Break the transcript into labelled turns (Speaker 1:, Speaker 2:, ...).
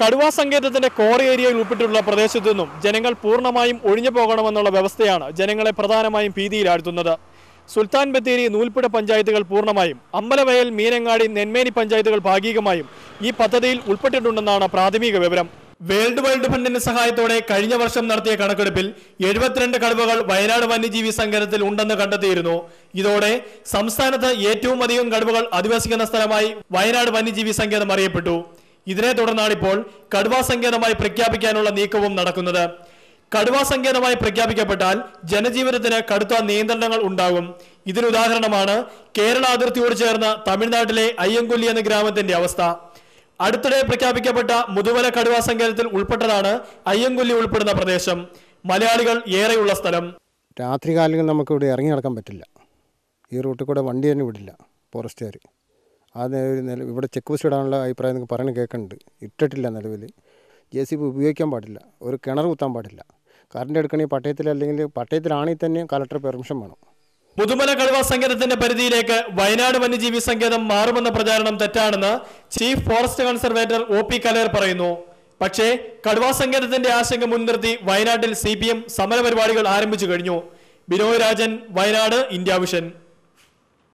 Speaker 1: കടുവാ സങ്കേതത്തിന്റെ കോർ ഏരിയയിൽ ഉൾപ്പെട്ടിട്ടുള്ള പ്രദേശത്തു നിന്നും ജനങ്ങൾ പൂർണമായും ഒഴിഞ്ഞു പോകണമെന്നുള്ള വ്യവസ്ഥയാണ് ജനങ്ങളെ പ്രധാനമായും ഭീതിയിലാഴ്ത്തുന്നത്. സുൽത്താൻ ബത്തേരി നൂൽപ്പുഴ പഞ്ചായത്തുകൾ പൂർണമായും അമ്പലവയൽ മീനങ്ങാടി നെന്മേനി പഞ്ചായത്തുകൾ ഭാഗികമായും ഈ പദ്ധതിയിൽ ഉൾപ്പെട്ടിട്ടുണ്ടെന്നാണ് പ്രാഥമിക വിവരം. വേൾഡ് വൈൽഡ് ഫണ്ടിന്റെ സഹായത്തോടെ കഴിഞ്ഞ വർഷം നടത്തിയ കണക്കെടുപ്പിൽ എഴുപത്തിരണ്ട് കടുവകൾ വയനാട് വന്യജീവി സങ്കേതത്തിൽ ഉണ്ടെന്ന് കണ്ടെത്തിയിരുന്നു. ഇതോടെ സംസ്ഥാനത്ത് ഏറ്റവും അധികം കടുവകൾ അധിവസിക്കുന്ന സ്ഥലമായി വയനാട് വന്യജീവി സങ്കേതം അറിയപ്പെട്ടു. ഇതിനെ തുടർന്നാണ് ഇപ്പോൾ കടുവാ സങ്കേതമായി പ്രഖ്യാപിക്കാനുള്ള നീക്കവും നടക്കുന്നത്. കടുവാ സങ്കേതമായി പ്രഖ്യാപിക്കപ്പെട്ടാൽ ജനജീവിതത്തിന് കടുത്ത നിയന്ത്രണങ്ങൾ ഉണ്ടാകും. ഇതിനുദാഹരണമാണ് കേരള അതിർത്തിയോട് ചേർന്ന തമിഴ്നാട്ടിലെ അയ്യങ്കുല്ലി എന്ന ഗ്രാമത്തിന്റെ അവസ്ഥ. അടുത്തിടെ പ്രഖ്യാപിക്കപ്പെട്ട മുതുമല കടുവാ സങ്കേതത്തിൽ ഉൾപ്പെട്ടതാണ് അയ്യങ്കുല്ലി ഉൾപ്പെടുന്ന പ്രദേശം. മലയാളികൾ ഏറെയുള്ള സ്ഥലം.
Speaker 2: രാത്രി കാലങ്ങളിൽ നമുക്ക് ഇവിടെ ഇറങ്ങി നടക്കാൻ പറ്റില്ല. ഈ റൂട്ടിൽ കൂടെ വണ്ടി തന്നെ വിടില്ല. ഫോറസ്റ്റുകാർ അത് ഒരു നില ഇവിടെ ചെക്ക് പോസ്റ്റ് ഇടാനുള്ള അഭിപ്രായം നിങ്ങൾക്ക് പറയുന്നത് കേൾക്കുന്നുണ്ട്. ഇട്ടിട്ടില്ല നിലവിൽ ജെ സി ബി ഉപയോഗിക്കാൻ പാടില്ല. ഒരു കിണർ കുത്താൻ പാടില്ല. കറണ്ട് എടുക്കണമെങ്കിൽ പട്ടയത്തിൽ അല്ലെങ്കിൽ പട്ടയത്തിലാണെങ്കിൽ തന്നെ കലക്ടർ പെർമിഷൻ വേണം.
Speaker 1: പുതുമല കടുവ സങ്കേതത്തിന്റെ പരിധിയിലേക്ക് വയനാട് വന്യജീവി സങ്കേതം മാറുമെന്ന പ്രചാരണം തെറ്റാണെന്ന് chief forest conservator O P Kaler പറയുന്നു. പക്ഷേ കടുവാ സങ്കേതത്തിന്റെ ആശങ്ക മുൻനിർത്തി വയനാട്ടിൽ സി പി എം സമരപരിപാടികൾ ആരംഭിച്ചു കഴിഞ്ഞു. Binoy Rajan Wayanad India vision.